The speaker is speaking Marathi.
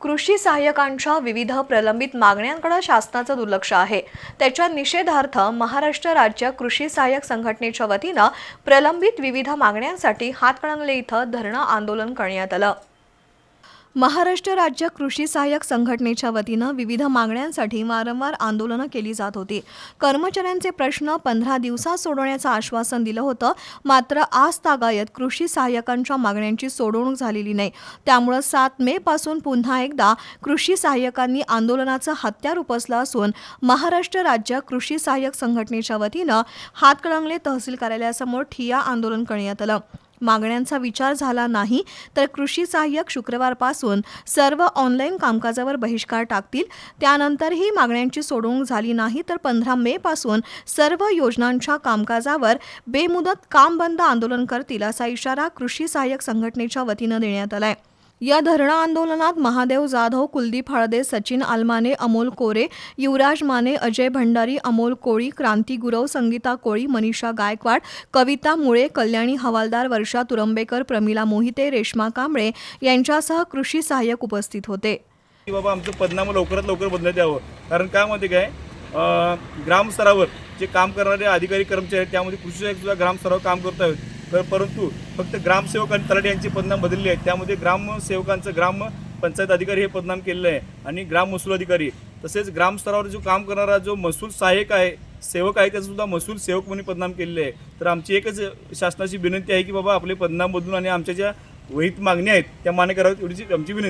कृषी सहाय्यकांच्या विविध प्रलंबित मागण्यांकडे शासनाचं दुर्लक्ष आहे. त्याच्या निषेधार्थ महाराष्ट्र राज्य कृषी सहाय्यक संघटनेच्या वतीनं प्रलंबित विविध मागण्यांसाठी हातकणंगले इथं धरणं आंदोलन करण्यात आलं. महाराष्ट्र राज्य कृषी सहाय्यक संघटनेच्या वतीनं विविध मागण्यांसाठी वारंवार आंदोलनं केली जात होती. कर्मचाऱ्यांचे प्रश्न पंधरा दिवसात सोडवण्याचं आश्वासन दिलं होतं. मात्र आज तागायत कृषी सहाय्यकांच्या मागण्यांची सोडवणूक झालेली नाही. त्यामुळं सात मे पासून पुन्हा एकदा कृषी सहाय्यकांनी आंदोलनाचं हत्यार उपसलं असून महाराष्ट्र राज्य कृषी सहाय्यक संघटनेच्या वतीनं हातकणंगले तहसील कार्यालयासमोर ठिया आंदोलन करण्यात आलं. मागण्यांचा विचार झाला नाही तर कृषी सहाय्यक शुक्रवारपासून सर्व ऑनलाईन कामकाजावर बहिष्कार टाकतील. त्यानंतरही मागण्यांची सोडवणूक झाली नाही तर पंधरा मे पासून सर्व योजनांच्या कामकाजावर बेमुदत काम बंद आंदोलन करतील असा इशारा कृषी सहाय्यक संघटनेच्या वतीनं देण्यात आलाय. या धरणा आंदोलनात महादेव जाधव कुलदीप हळदे सचिन आलमाने अमोल कोरे युवराज माने अजय भंडारी अमोल कोळी क्रांती गुरव संगीता कोळी मनीषा गायकवाड कविता मुळे कल्याणी हवालदार वर्षा तुरंबेकर प्रमिला मोहिते रेश्मा कांबळे यांच्यासह कृषी सहाय्यक उपस्थित होते. बाबा आमचं पदनामं लवकरात लवकर बदलण्यात यावं. कारण काय माहिती काय? ग्रामस्तरावर जे काम करणारे अधिकारी कर्मचारी आहेत त्यामध्ये कृषी सहाय्यक सुद्धा ग्रामस्तरावर काम करत आहेत. तर परंतु फक्त ग्रामसेवक आणि तलाठी यांची पदनाम बदलले आहेत त्यामध्ये ग्रामसेवकांचं ग्राम पंचायत अधिकारी हे पदनाम केलेलं आहे आणि ग्राम महसूल अधिकारी. तसेच ग्रामस्तरावर जो काम करणारा जो महसूल सहाय्यक आहे सेवक आहे त्याचंसुद्धा महसूल सेवक म्हणून पदनाम केलेले आहे. तर आमची एकच शासनाची विनंती आहे की बाबा आपले पदनाम बदलून आणि आमच्या ज्या वहीत मागण्या आहेत त्या मान्य कराव्यात एवढीची आमची विनंती